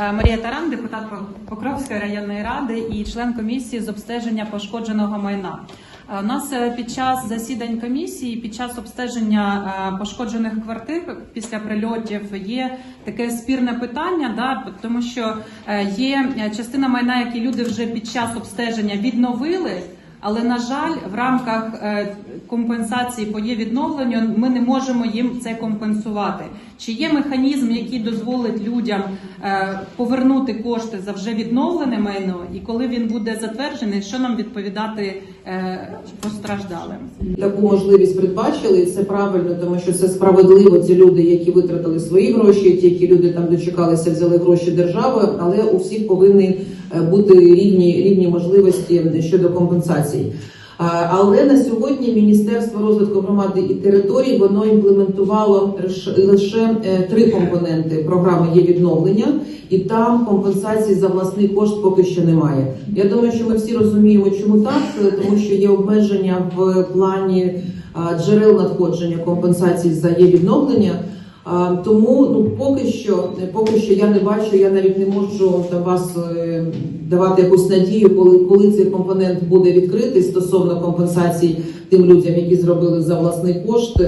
Е, Марія Таран, депутат Покровської районної ради і член комісії з обстеження пошкодженого майна. Е, У нас е, під час засідань комісії, під час обстеження пошкоджених квартир після прильотів є таке спірне питання, да, тому що є частина майна, які люди вже під час обстеження відновили. Але на жаль, в рамках е, компенсації по є відновленню ми не можемо їм це компенсувати. Чи є механізм, який дозволить людям е, повернути кошти за вже відновлене майно, і коли він буде затверджений, що нам відповідати е, постраждалим? Таку можливість передбачили, і це правильно, тому що це справедливо. Ці люди, які витратили свої гроші, ті, які люди там дочекалися, взяли гроші держави, але у всіх повинні бути рівні рівні можливості щодо компенсацій. Але на сьогодні Міністерство розвитку громади і територій воно імплементувало лише- е, три компоненти програми є відновлення, і там компенсації за власний кошт поки що немає. Я думаю, що ми всі розуміємо, чому так, е, тому що є обмеження в плані джерел надходження компенсацій за є відновлення. Тому ну поки що, поки що я не бачу, я навіть не можу на вас е, давати якусь надію, коли, коли цей компонент буде відкритий стосовно компенсацій тим людям, які зробили за власний кошт.